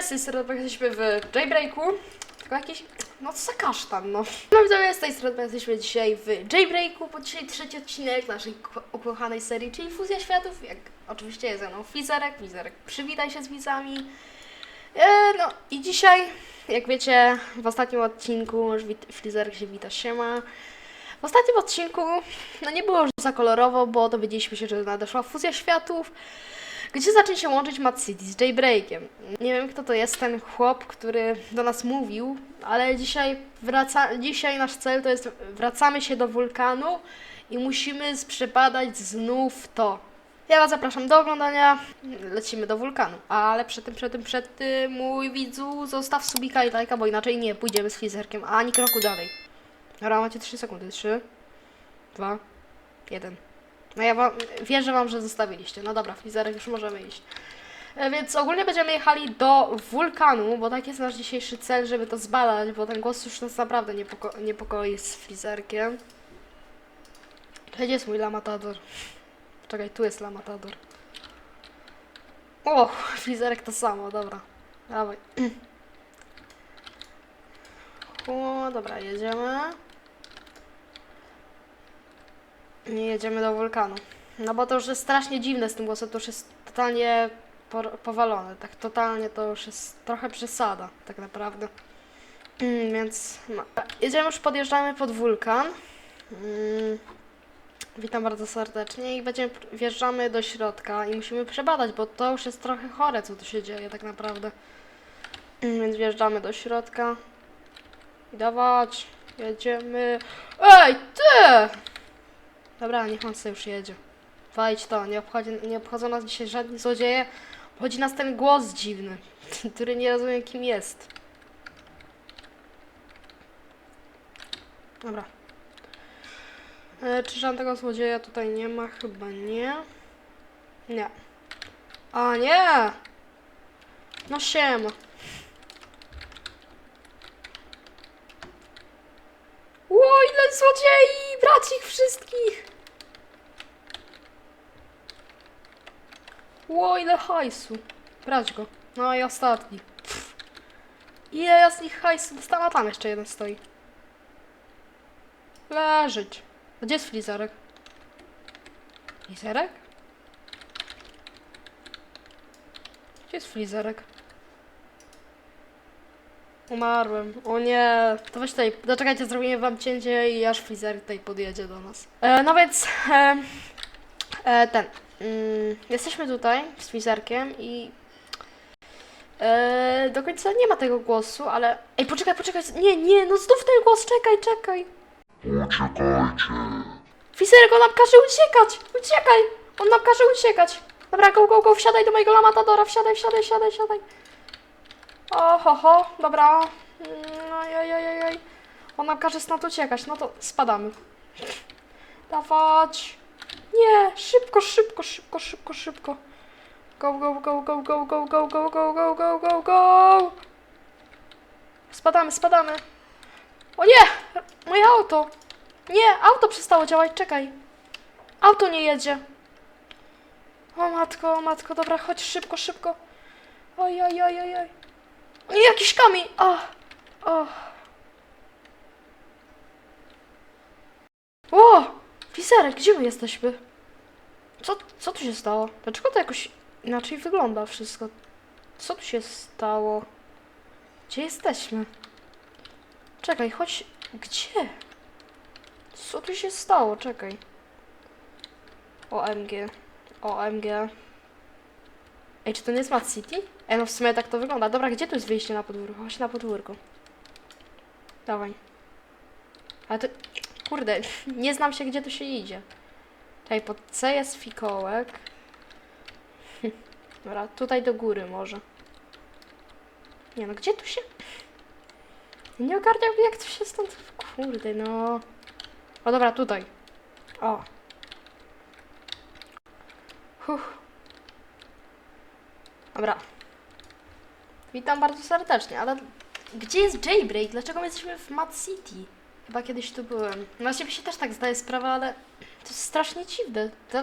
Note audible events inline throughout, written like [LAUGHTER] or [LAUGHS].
Z tej strony jesteśmy w Jailbreaku. Tylko jakiś, no co kasztan, no. No widzowie, z tej strony jesteśmy dzisiaj w Jailbreaku, bo dzisiaj trzeci odcinek naszej ko- ukochanej serii, czyli Fuzja Światów. Jak oczywiście jest ze mną Flizerek, Flizerek przywitaj się z widzami. E, no i dzisiaj, jak wiecie, w ostatnim odcinku już Flizerek się wita, siema. W ostatnim odcinku, no nie było już za kolorowo, bo dowiedzieliśmy się, że nadeszła Fuzja Światów gdzie zacznie się łączyć Mad City z Jailbreakiem. Nie wiem, kto to jest ten chłop, który do nas mówił, ale dzisiaj, wraca, dzisiaj nasz cel to jest wracamy się do wulkanu i musimy przebadać znów to. Ja Was zapraszam do oglądania, lecimy do wulkanu, ale przed tym, przed tym, przed tym, mój widzu, zostaw subika i lajka, bo inaczej nie pójdziemy z fizerkiem, ani kroku dalej. Dobra, macie 3 sekundy, 3, 2, 1. No ja wam, wierzę wam, że zostawiliście. No dobra, Flizerek, już możemy iść. E, Więc ogólnie będziemy jechali do wulkanu, bo tak jest nasz dzisiejszy cel, żeby to zbadać, bo ten głos już nas naprawdę niepoko niepokoi z Flizerkiem. Gdzie jest mój lamatador? Czekaj, tu jest lamatador. O, [LAUGHS] Flizerek to samo, dobra. Dawaj. [CLEARS THROAT] O, dobra, jedziemy. Nie jedziemy do wulkanu. No bo to już jest strasznie dziwne z tym głosem, to już jest totalnie powalone. Tak totalnie to już jest trochę przesada, tak naprawdę. Mm, więc no. jedziemy już, podjeżdżamy pod wulkan. Mm, witam bardzo serdecznie i będziemy, wjeżdżamy do środka i musimy przebadać, bo to już jest trochę chore, co tu się dzieje tak naprawdę. Mm, więc wjeżdżamy do środka. I dawać, jedziemy. Ej, ty! Dobra, niech on sobie już jedzie. Wajdź to, nie, obchodzi, nie obchodzą nas dzisiaj żadni złodzieje. Obchodzi nas ten głos dziwny, [LAUGHS] który nie rozumiem kim jest. Dobra. E, czy żadnego złodzieja tutaj nie ma? Chyba nie. Nie. A nie! No siema. Ło, ile złodziei! Brać ich wszystkich! Ło, ile hajsu. Brać go. No i ostatni. Ile ja z nich hajsu dostałam? Tam jeszcze jeden stoi. Leżeć. A Gdzie jest flizerek? Flizerek? Gdzie jest flizerek? Umarłem. O nie. To weź tutaj, zaczekajcie, zrobimy wam cięcie i aż Freezer tutaj podjedzie do nas. E, no więc, e, e, ten. Mm, jesteśmy tutaj z Freezerkiem i e, do końca nie ma tego głosu, ale... Ej, poczekaj, poczekaj. Nie, nie, no znów ten głos, czekaj, czekaj. Uciekajcie. Freezerek, on nam każe uciekać. Uciekaj. On nam każe uciekać. Dobra, go, go, go, wsiadaj do mojego lamatadora, wsiadaj, wsiadaj, wsiadaj, wsiadaj. O, ho, dobra. Mm, Ojej, On nam każe stąd uciekać, no to spadamy. Dawać. Nie, szybko, szybko, szybko, szybko, szybko. Go, go, go, go, go, go, go, go, go, go, go, go, go. Spadamy, spadamy. O nie! Moje auto! Nie, auto przestało działać, czekaj. Auto nie jedzie. O matko, o matko, dobra, chodź szybko, szybko. Oj, oj, oj, oj, oj. Nie, jakiś kamień! O, o. O! Fizerek, gdzie my jesteśmy? Co, co tu się stało? Dlaczego to jakoś inaczej wygląda wszystko? Co tu się stało? Gdzie jesteśmy? Czekaj, chodź... Gdzie? Co tu się stało? Czekaj. OMG. OMG. Ej, czy to nie jest Mad City? Ej, no w sumie tak to wygląda. Dobra, gdzie tu jest wyjście na podwórko? Chodź na podwórko. Dawaj. Ale to... Kurde, [LAUGHS] nie znam się, gdzie tu się idzie. Tutaj pod C jest fikołek. [LAUGHS] Dobra, tutaj do góry może. Nie no, gdzie tu się... Nie ogarniam, jak tu się stąd... Kurde, no... O, dobra, tutaj. O. Huh. Dobra. Witam bardzo serdecznie, ale gdzie jest Jailbreak? Dlaczego my jesteśmy w Mad City? Chyba kiedyś tu byłem. No ciebie się też tak zdaje sprawę, ale to jest strasznie dziwne. To...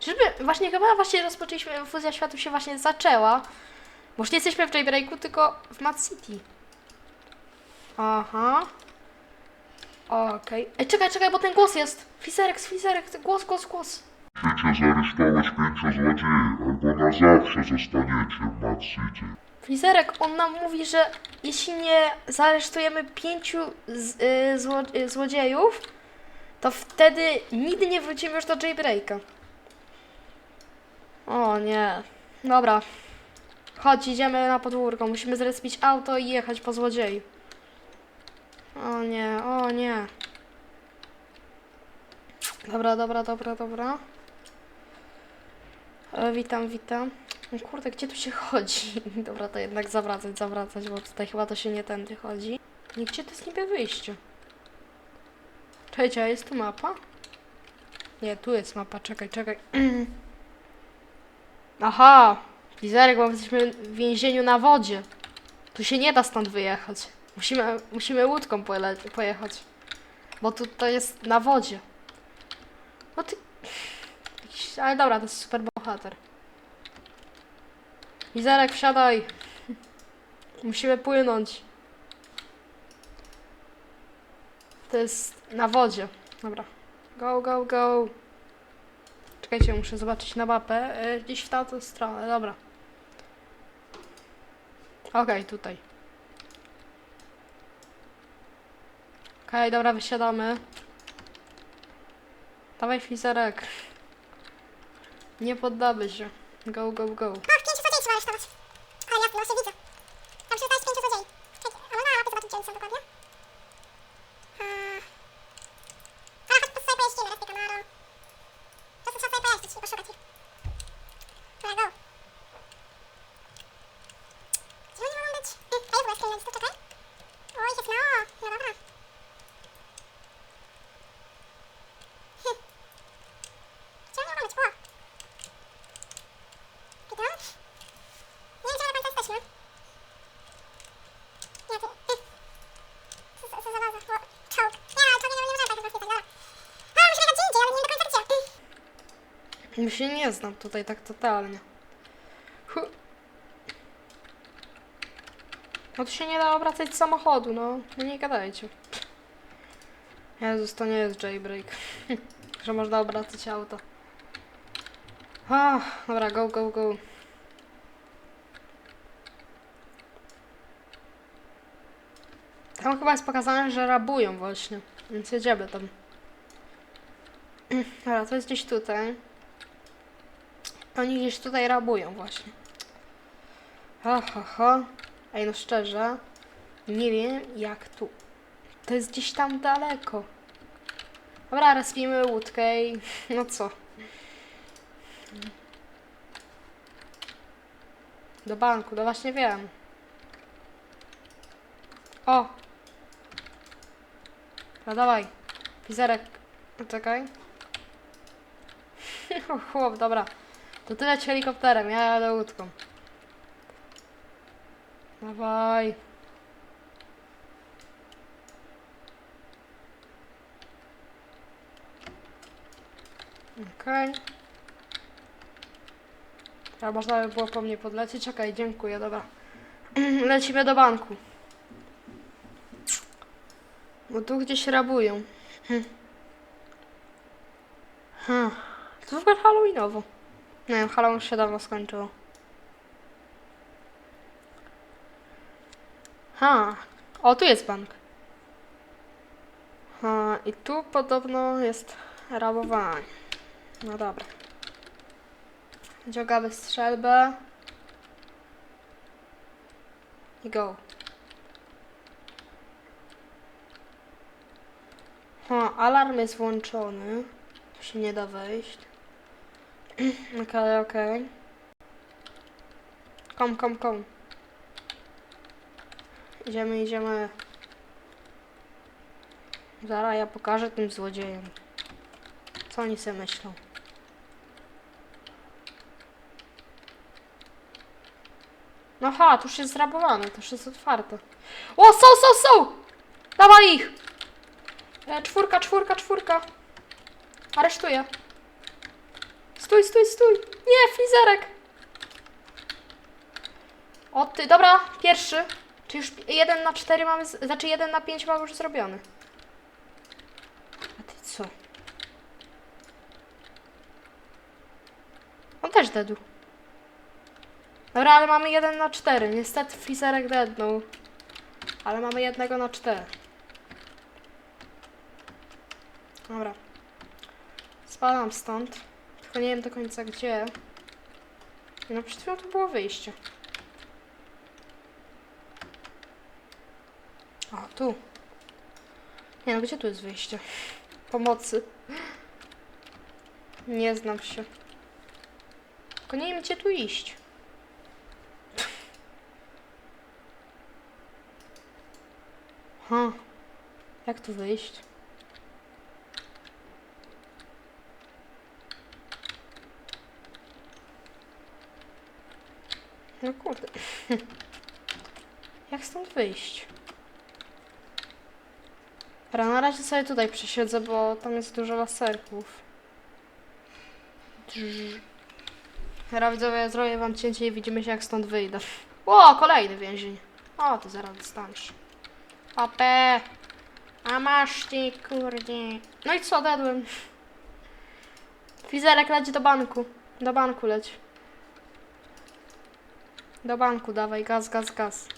Czyżby, właśnie chyba właśnie rozpoczęliśmy, fuzja światów się właśnie zaczęła. Bo już nie jesteśmy w Jailbreaku, tylko w Mad City. Aha. Okej. Ej, czekaj, czekaj, bo ten głos jest. Fizerek, Fizerek, ten głos, głos, głos. Chcecie zaresztować pięciu złodziei, albo na zawsze zostaniecie w Mad City. Fizerek, on nam mówi, że jeśli nie zaresztujemy pięciu z, y, zło, y, złodziejów, to wtedy nigdy nie wrócimy już do Jailbreaka. O nie. Dobra. Chodź, idziemy na podwórko. Musimy zrespić auto i jechać po złodzieju. O nie, o nie. Dobra, dobra, dobra, dobra. E, witam, witam. O kurde, gdzie tu się chodzi? [LAUGHS] Dobra, to jednak zawracać, zawracać, bo tutaj chyba to się nie tędy chodzi. Nie, gdzie to jest niby wyjście? Czekajcie, a jest tu mapa? Nie, tu jest mapa, czekaj, czekaj. [CLEARS THROAT] Aha! Lizerek, bo jesteśmy w więzieniu na wodzie. Tu się nie da stąd wyjechać. Musimy, musimy łódką pojechać. Bo tu to jest na wodzie. No ty... Ale dobra, to jest super bohater. Lizerek, wsiadaj. [LAUGHS] Musimy płynąć. To jest na wodzie. Dobra. Go, go, go. Czekajcie, muszę zobaczyć na mapę. E, Gdzieś w tamtą stronę, dobra. Okej, tutaj. Okej, dobra, wysiadamy. Dawaj, Fizerek. Nie poddamy się. Go, go, go. O, pięciu złodziei trzeba aresztować. Ale jasno, się widzę. Tam przystaje pięciu złodziei. Czekaj, a można na mapie zobaczyć, gdzie oni są dokładnie? Eee. Ale chodź, sobie pojeździmy raz tej kamerą. Po prostu trzeba sobie pojeździć i poszukać ich. Dobra, go. Gdzie oni mogą być? Hm, A jest chyba screen to czekaj. Oj, jest no. No dobra. Hm. Gdzie oni mogą być? O. Witam? Nie wiem, gdzie do końca jesteśmy. Nie, ty... ty. Co, co, co za baza? O, czołg. Nie, ale czołgi nie, nie możemy tak po prostu dobra. A, musimy jechać gdzie indziej, ale nie do końca gdzie. Mi się nie znam tutaj tak totalnie. No tu się nie da obracać samochodu, no. No nie gadajcie. Jezus, to nie jest jailbreak. [LAUGHS] Że można obracać auto. Ah, dobra, go, go, go. Tam chyba jest pokazane, że rabują właśnie. Więc jedziemy tam. [CLEARS THROAT] Dobra, to jest gdzieś tutaj. Oni gdzieś tutaj rabują właśnie. Ha, ha, ha. Ej, no szczerze, nie wiem jak tu. To jest gdzieś tam daleko. Dobra, respimy łódkę i [LAUGHS] no co. Do banku, no właśnie wiem. O! No dawaj. Pizerek. Czekaj. [LAUGHS] Chłop, dobra. To ty leć helikopterem, ja jadę łódką. Dawaj. Okej. A można by było po mnie podlecieć? Czekaj, dziękuję, dobra. [CLEARS THROAT] Lecimy do banku. Bo tu gdzieś rabują. Hm. Hmm. To w ogóle Halloweenowo. Nie wiem, już się dawno skończyło. Ha. O, tu jest bank. Ha, i tu podobno jest rabowanie. No dobra. Dziogamy strzelbę. I go. Ha, alarm jest włączony. Się nie da wejść. Okej, okej. Kom, kom, kom. Idziemy, idziemy. Zaraz ja pokażę tym złodziejom. Co oni sobie myślą? No ha, tu już jest zrabowane, to już jest otwarte. O, są, są, są! Dawaj ich! E, czwórka, czwórka, czwórka. Aresztuję. Stój, stój, stój! Nie, flizerek! O ty, dobra, pierwszy. Czy już jeden na cztery mamy, znaczy jeden na pięć mamy już zrobiony. A ty co? On też dedu. Dobra, ale mamy jeden na cztery. Niestety Fizerek dednął. Ale mamy jednego na cztery. Dobra. Spadam stąd. Tylko nie wiem do końca gdzie. No przed chwilą to było wyjście. O, tu. Nie no, gdzie tu jest wyjście? [LAUGHS] Pomocy. Nie znam się. Tylko nie wiem, gdzie tu iść. [LAUGHS] Ha. Jak tu wyjść? No kurde. Jak stąd wyjść? Dobra, na razie sobie tutaj przesiedzę, bo tam jest dużo laserków. Dobra, widzowie, zrobię wam cięcie i widzimy się jak stąd wyjdę. O, kolejny więzień. O, ty zaraz dostaniesz. Papę! A masz ty, kurde. No i co, dadłem. Fizerek leci do banku. Do banku leć. Do banku dawaj, gaz, gaz, gaz.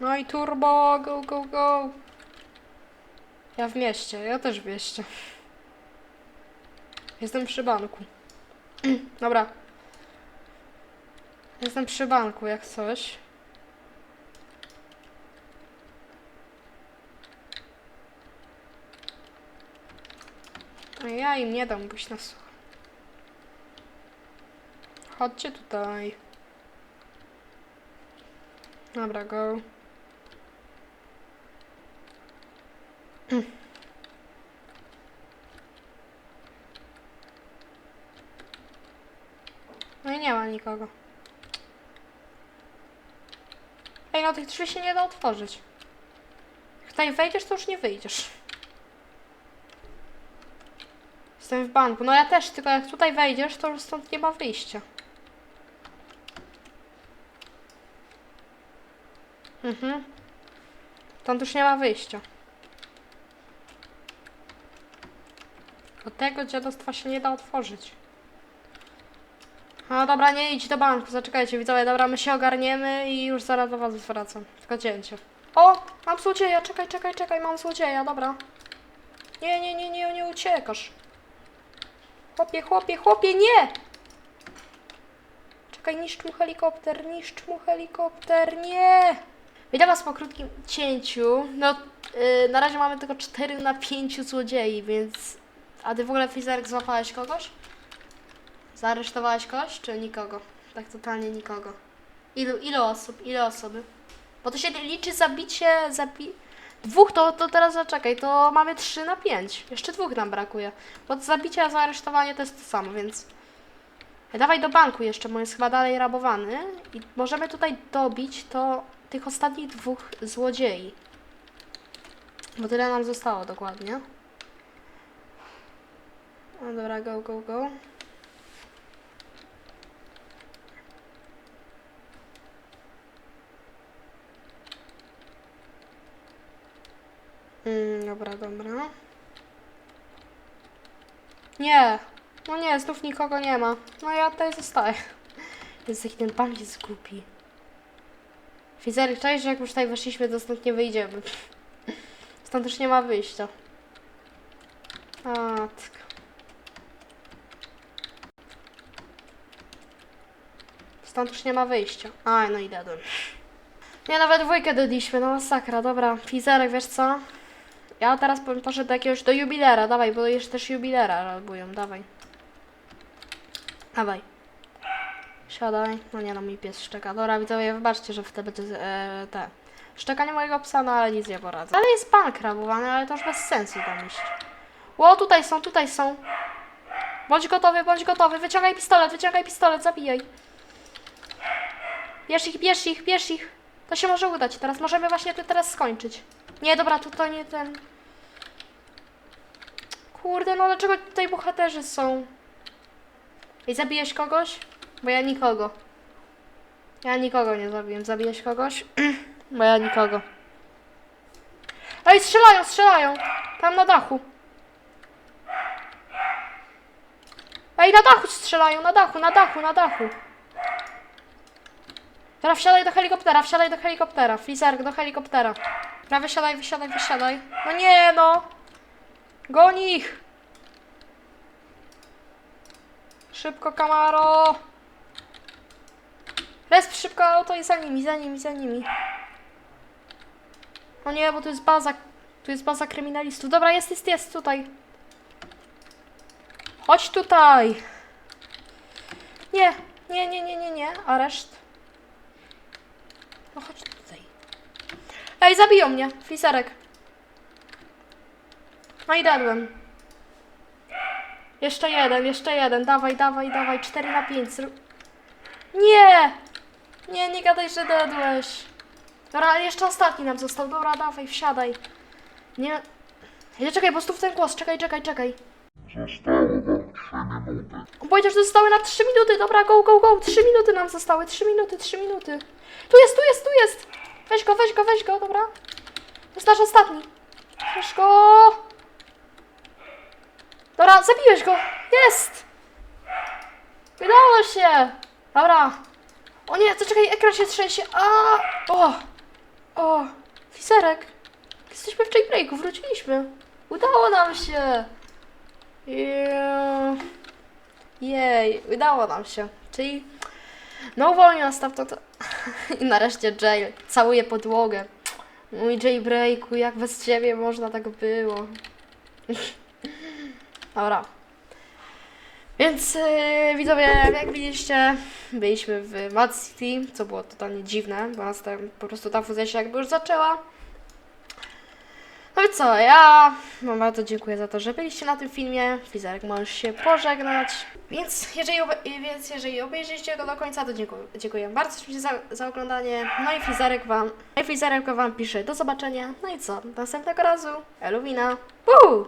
No i turbo, go, go, go. Ja w mieście, ja też w mieście. Jestem przy banku. [CLEARS THROAT] Dobra. Jestem przy banku, jak coś. A ja im nie dam być na słuch. Chodźcie tutaj. Dobra, go. [CLEARS THROAT] No i nie ma nikogo. Ej, no tych drzwi się nie da otworzyć. Jak wejdziesz, to już nie wyjdziesz. Jestem w banku. No ja też, tylko jak tutaj wejdziesz, to już stąd nie ma wyjścia. Mhm. Stąd już nie ma wyjścia. Od tego dziadostwa się nie da otworzyć. No dobra, nie idź do banku, zaczekajcie widzowie, dobra, my się ogarniemy i już zaraz do was wracam. Tylko cięcie. O, mam złodzieja, czekaj, czekaj, czekaj, mam złodzieja, dobra. Nie, nie, nie, nie, nie uciekasz. Chłopie, chłopie, chłopie, nie! Czekaj, niszcz mu helikopter, niszcz mu helikopter, nie! Witam was po krótkim cięciu. No, yy, na razie mamy tylko 4 na 5 złodziei, więc... A ty w ogóle, Fizerek, złapałeś kogoś? Zaaresztowałeś kogoś, czy nikogo? Tak totalnie nikogo. Ilu, ile osób? Ile osoby? Bo to się liczy zabicie, zabi... Dwóch to, to teraz zaczekaj, to mamy 3 na 5. Jeszcze dwóch nam brakuje. Bo zabicie, a zaaresztowanie to jest to samo, więc... Dawaj do banku jeszcze, bo jest chyba dalej rabowany. I możemy tutaj dobić to tych ostatnich dwóch złodziei. Bo tyle nam zostało dokładnie. No dobra, go, go, go. Mm, dobra, dobra. Nie! No nie, znów nikogo nie ma. No ja tutaj zostaję. [LAUGHS] Jest jaki ten bank jest głupi. Fizery, cześć, że jak już tutaj weszliśmy, to stąd nie wyjdziemy. Stąd już nie ma wyjścia. A, tak. Stąd już nie ma wyjścia. A, no i dadłem. Nie, nawet dwójkę dodaliśmy, no masakra, dobra. Fizerek, wiesz co? Ja teraz bym poszedł do jakiegoś, do jubilera, dawaj, bo jeszcze też jubilera robują, dawaj. Dawaj. Siadaj. No nie no, mój pies szczeka. Dobra, widzowie, wybaczcie, że w te będzie e, te. Szczekanie mojego psa, no ale nic nie poradzę. Ale jest bank rabowany, ale to już bez sensu tam iść. Ło, tutaj są, tutaj są. Bądź gotowy, bądź gotowy. Wyciągaj pistolet, wyciągaj pistolet, zabijaj. Bierz ich, bierz ich, bierz ich. To się może udać. Teraz możemy właśnie tu teraz skończyć. Nie, dobra, tu to nie ten. Kurde, no dlaczego tutaj bohaterzy są? I zabijesz kogoś? Bo ja nikogo. Ja nikogo nie zabiłem. Zabiłeś kogoś? [CLEARS THROAT] Bo ja nikogo. Ej, strzelają, strzelają! Tam na dachu. Ej, na dachu strzelają, na dachu, na dachu, na dachu. Teraz wsiadaj do helikoptera, wsiadaj do helikoptera. Fizerk, do helikoptera. Dobra, wysiadaj, wysiadaj, wysiadaj. No nie, no. Goń ich. Szybko, Camaro. Resp szybko auto i za nimi, za nimi, za nimi. O nie, bo tu jest baza. Tu jest baza kryminalistów. Dobra, jest, jest, jest, tutaj. Chodź tutaj. Nie, nie, nie, nie, nie, nie. Areszt. No chodź tutaj. Ej, zabiją mnie. Fiserek. No i dadłem. Jeszcze jeden, jeszcze jeden. Dawaj, dawaj, dawaj. 4 na 5. Zrób... Nie! Nie, nie gadaj, że dadłeś. Dobra, jeszcze ostatni nam został. Dobra, dawaj, wsiadaj. Nie. Nie, czekaj, po prostu w ten głos. Czekaj, czekaj, czekaj. Zostało wam 3 minuty. Powiedział, że zostały na 3 minuty. Dobra, go, go, go. 3 minuty nam zostały. 3 minuty, 3 minuty. Tu jest, tu jest, tu jest. Weź go, weź go, weź go, dobra. To jest nasz ostatni. Weź go. Dobra, zabiłeś go. Jest. Udało się. Dobra. O nie, to czekaj, ekran się trzęsie. A, o, o, fiserek. Jesteśmy w jailbreaku, wróciliśmy. Udało nam się. Yeah. Jej, udało nam się. Czyli no uwolnił nas stamtąd. [LAUGHS] I nareszcie jail. Całuje podłogę. Mój jailbreaku, jak bez ciebie można tak było. [LAUGHS] Dobra. Więc yy, widzowie, jak widzieliście, byliśmy w Mad City, co było totalnie dziwne, bo nas tam, po prostu ta fuzja się jakby już zaczęła. No i co, ja wam bardzo dziękuję za to, że byliście na tym filmie. Fizerek możesz się pożegnać. Więc jeżeli, więc jeżeli obejrzycie go do końca, to dziękuję, dziękuję bardzo Ci za, za oglądanie. No i Fizerek wam, no i Fizerek wam pisze do zobaczenia. No i co, do następnego razu. Eluwina. Puu!